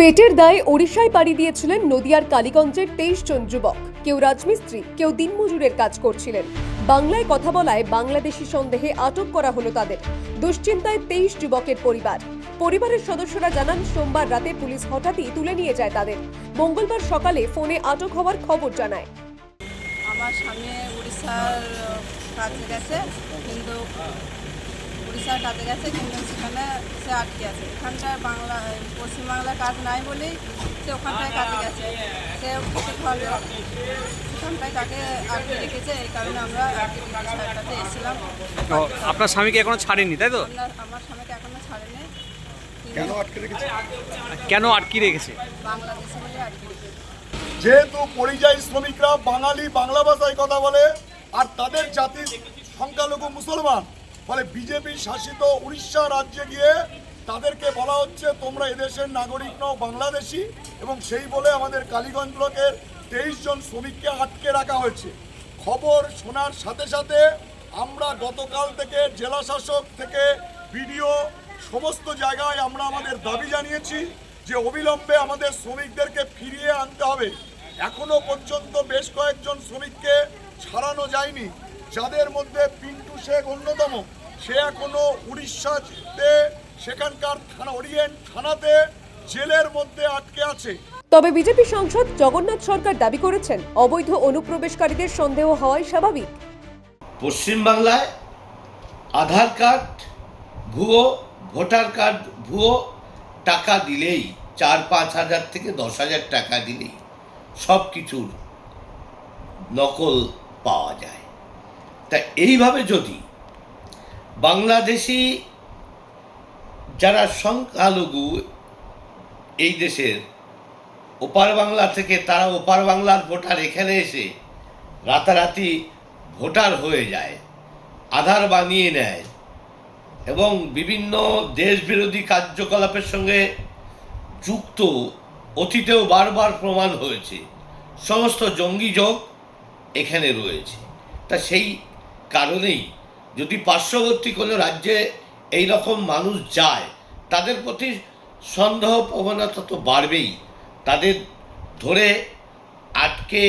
পেটের দায়ে ওড়িশায় পাড়ি দিয়েছিলেন নদিয়ার কালীগঞ্জের তেইশ জন যুবক। কেউ রাজমিস্ত্রি, কেউ দিনমজুরের কাজ করছিলেন। বাংলায় কথা বলায় বাংলাদেশি সন্দেহে আটক করা হলো তাদের। দুশ্চিন্তায় তেইশ যুবকের পরিবার। পরিবারের সদস্যরা জানান, সোমবার রাতে পুলিশ হঠাৎই তুলে নিয়ে যায় তাদের। মঙ্গলবার সকালে ফোনে আটক হওয়ার খবর জানায়। আমার স্বামী উড়িষ্যার কাজে গেছে, কিন্তু উড়িষ্যার কাজে গেছে কিন্তু সেখানে সে আটকে আছে। এখানটায় বাংলা পশ্চিমবাংলায় কাজ নাই বলেই সে ওখানটায় কাজে গেছে। সে ওখানটায় তাকে আটকে রেখেছে এই কারণে আমরা কাছে এসেছিলাম। আপনার স্বামীকে এখনও ছাড়েনি তাই তো? আমরা আমার স্বামীকে এখনও ছাড়েনি। কেন আটকে রেখেছে? কেন আটকে রেখেছে? বাংলাদেশে বলে আটকে রেখেছে। যেহেতু পরিযায়ী শ্রমিকরা বাঙালি বাংলা ভাষায় কথা বলে আর তাদের জাতির সংখ্যালঘু মুসলমান ফলে বিজেপি শাসিত উড়িষ্যা রাজ্যে গিয়ে তাদেরকে বলা হচ্ছে, তোমরা এদেশের নাগরিক নও, বাংলাদেশি। এবং সেই বলে আমাদের কালীগঞ্জ ব্লকের তেইশ জন শ্রমিককে আটকে রাখা হয়েছে। খবর শোনার সাথে সাথে আমরা গতকাল থেকে জেলা শাসক থেকে বিডিও সমস্ত জায়গায় আমরা আমাদের দাবি জানিয়েছি যে অবিলম্বে আমাদের শ্রমিকদেরকে ফিরিয়ে আনতে হবে। এখনও পর্যন্ত বেশ কয়েকজন শ্রমিককে ছাড়ানো যায়নি, যাদের মধ্যে পিন্টু শেখ অন্যতম। সে এখনও উড়িষ্যাতে সেখানকার থানা ওরিয়েন্ট থানাতে জেলের মধ্যে আটকে আছে। তবে বিজেপি সাংসদ জগন্নাথ সরকার দাবি করেছেন অবৈধ অনুপ্রবেশকারীদের সন্দেহ হওয়াই স্বাভাবিক। পশ্চিমবাংলায় আধার কার্ড ভুয়ো ভোটার কার্ড ভুয়ো টাকা দিলেই চার পাঁচ হাজার থেকে দশ হাজার টাকা দিলেই সব কিছুর নকল পাওয়া যায়। তা এইভাবে যদি বাংলাদেশি যারা সংখ্যালঘু এই দেশের ওপার বাংলা থেকে তারা ওপার বাংলার ভোটার, এখানে এসে রাতারাতি ভোটার হয়ে যায়, আধার বানিয়ে নেয় এবং বিভিন্ন দেশ বিরোধী কার্যকলাপের সঙ্গে যুক্ত অতীতেও বারবার প্রমাণ হয়েছে, সমস্ত জঙ্গি যোগ এখানে রয়েছে। তা সেই কারণেই যদি পার্শ্ববর্তী কোনো রাজ্যে এই রকম মানুষ যায়, তাদের প্রতি সন্দেহ প্রবণতা তো বাড়বেই। তাদের ধরে আটকে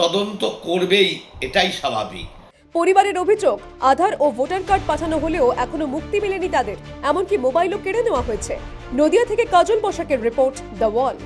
তদন্ত করবেই, এটাই স্বাভাবিক। পরিবারের অভিযোগ, আধার ও ভোটার কার্ড পাঠানো হলেও এখনও মুক্তি মেলেনি তাদের। এমনকি মোবাইলও কেড়ে নেওয়া হয়েছে। নদিয়া থেকে কাজল পোশাকের রিপোর্ট, দ্য ওয়াল।